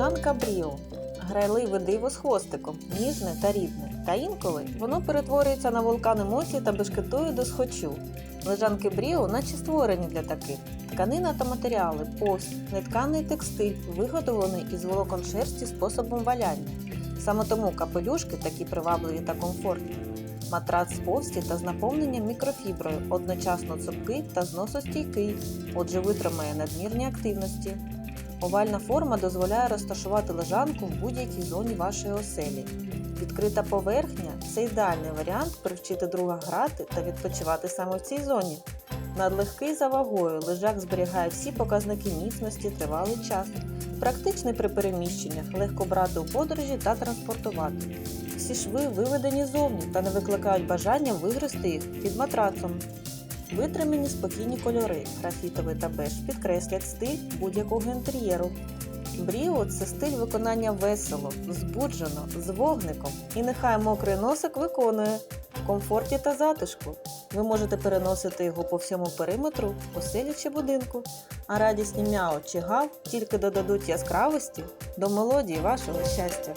Лежанка Бріо. Грайливе диво з хвостиком, ніжне та рідне. Та інколи воно перетворюється на вулкан емоцій та бешкетує до схочу. Лежанки Бріо наче створені для таких. Тканина та матеріали, повсь, нетканий текстиль, виготовлений із волокон шерсті способом валяння. Саме тому капелюшки такі привабливі та комфортні. Матрац з повсті та з наповненням мікрофіброю, одночасно цупкий та зносостійкий, отже витримає надмірні активності. Овальна форма дозволяє розташувати лежанку в будь-якій зоні вашої оселі. Відкрита поверхня це ідеальний варіант привчити друга грати та відпочивати саме в цій зоні. Надлегкий за вагою лежак зберігає всі показники міцності тривалий час. Практичний при переміщеннях, легко брати у подорожі та транспортувати. Всі шви виведені зовні та не викликають бажання вигризти їх під матрацом. Витримані спокійні кольори, графітовий та беж підкреслять стиль будь-якого інтер'єру. Бріо це стиль виконання весело, збуджено, з вогником. І нехай мокрий носик виконує в комфорті та затишку. Ви можете переносити його по всьому периметру, оселі чи будинку. А радісні мяо чи гав тільки додадуть яскравості до мелодії вашого щастя.